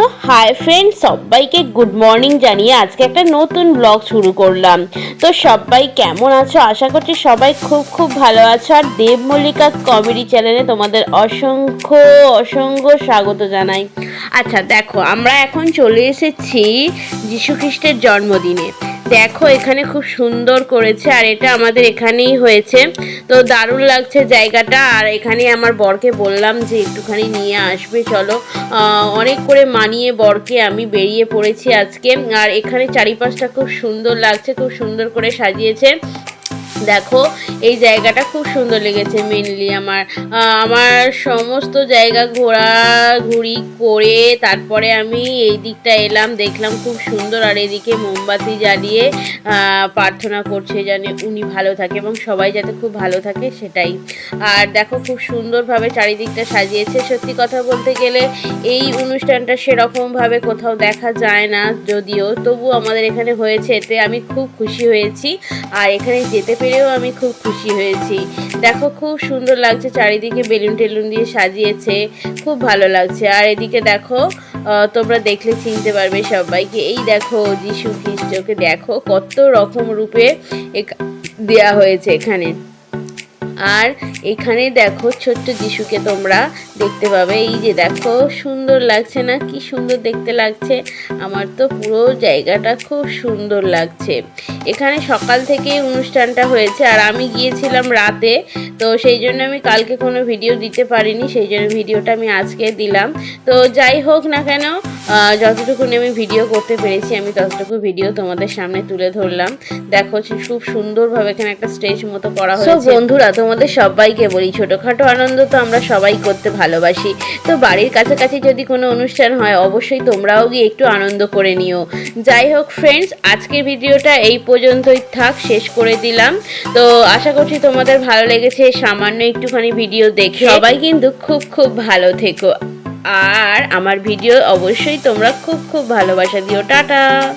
So hi friend সবাইকে good morning জানিয়ে আজকে একটা নতুন ব্লগ শুরু করলাম। তো সবাই কেমন আছো? আশা করছি সবাই খুব খুব ভালো আছো। আর দেব মল্লিকা কমেডি চ্যানেলে তোমাদের অসংখ্য অসংখ্য স্বাগত জানাই। আচ্ছা দেখো, আমরা এখন চলে এসেছি যীশু খ্রিস্টের জন্মদিনে। দেখো, এখানে খুব সুন্দর করেছে আর এটা আমাদের এখানেই হয়েছে। তো দারুণ লাগছে জায়গাটা। আর এখানে আমার বরকে বললাম যে একটুখানি নিয়ে আসবে, চলো। অনেক করে মানিয়ে বরকে আমি বেরিয়ে পড়েছি আজকে। আর এখানে চারিপাশটা খুব সুন্দর লাগছে, খুব সুন্দর করে সাজিয়েছে। দেখো, এই জায়গাটা খুব সুন্দর লেগেছে মেনলি আমার। আমার সমস্ত জায়গা ঘোরাঘুরি করে তারপরে আমি এই দিকটা এলাম, দেখলাম খুব সুন্দর। আর এদিকে মোমবাতি জ্বালিয়ে প্রার্থনা করছে জানে উনি ভালো থাকে এবং সবাই যাতে খুব ভালো থাকে সেটাই। আর দেখো খুব সুন্দরভাবে চারিদিকটা সাজিয়েছে। সত্যি কথা বলতে গেলে এই অনুষ্ঠানটা সেরকমভাবে কোথাও দেখা যায় না, যদিও। তবু আমাদের এখানে হয়েছে, এতে আমি খুব খুশি হয়েছি। আর এখানে যেতে পেরেও আমি খুব খুশি হয়েছি। দেখো, খুব সুন্দর লাগছে, চারিদিকে বেলুন টেলুন দিয়ে সাজিয়েছে, খুব ভালো লাগছে। আর এদিকে দেখো তোমরা দেখলে চিনতে পারবে সবাইকে, এই দেখো যিশু খ্রিস্টকে দেখো, কত রকম রূপে দেয়া হয়েছে এখানে। আর এখানে দেখো ছোট্ট যিশুকে তোমরা দেখতে পাবে। এই যে দেখো, সুন্দর লাগছে না? কি সুন্দর দেখতে লাগছে? আমার তো পুরো জায়গাটা খুব সুন্দর লাগছে। এখানে সকাল থেকে অনুষ্ঠানটা হয়েছে আর আমি গিয়েছিলাম রাতে, তো সেই জন্য আমি কালকে কোনো ভিডিও দিতে পারিনি। সেই জন্য ভিডিওটা আমি আজকে দিলাম। তো যাই হোক না কেন আহ, যতটুকুনি আমি ভিডিও করতে পেরেছি আমি ততটুকু ভিডিও তোমাদের সামনে তুলে ধরলাম। দেখো খুব সুন্দরভাবে এখানে একটা স্টেজ মতো করা হয়েছে। বন্ধুরা তোমাদের সবাইকে বলি ছোটখাটো আনন্দ তো আমরা সবাই করতে ভালোবাসি। তো বাড়ির কাছাকাছি যদি কোনো অনুষ্ঠান হয় অবশ্যই তোমরাও গিয়ে একটু আনন্দ করে নিও। যাই হোক ফ্রেন্ডস আজকের ভিডিওটা এই পর্যন্তই থাক শেষ করে দিলাম। তো আশা করছি তোমাদের ভালো লেগেছে সামান্য একটুখানি ভিডিও দেখে। সবাই কিন্তু খুব খুব ভালো থেকো। আর আমার ভিডিও অবশ্যই তোমরা খুব খুব ভালোবাসা দিও। টাটা!